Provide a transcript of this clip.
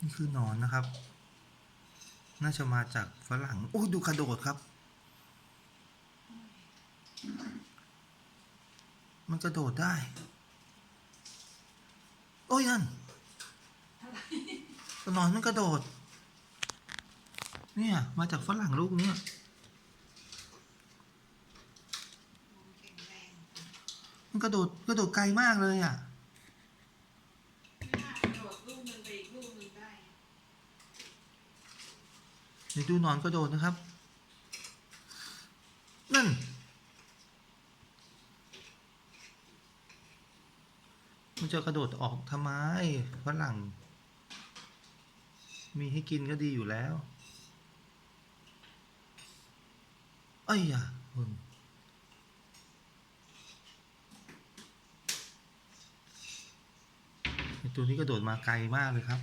นี่คือหนอนนะครับ น่าจะมาจากฝรั่ง โอ้ดูกระโดดครับ มันกระโดดได้ โอ้ยนั่นหนอนมันกระโดด เนี่ย มาจากฝรั่งลูกเนี้ยมันกระโดดกระโดดไกลมากเลยอะ ไม่น่ากระโดดลูกหนึงไปอีกลูกหนึงได้ เดี๋ยวดูหนอนกระโดดนะครับ นั่น มันจะกระโดดออกทำไมฝรั่ง มีให้กินก็ดีอยู่แล้วเอ้ยอะคุณตัวนี้กระโดดมาไกลมากเลยครับ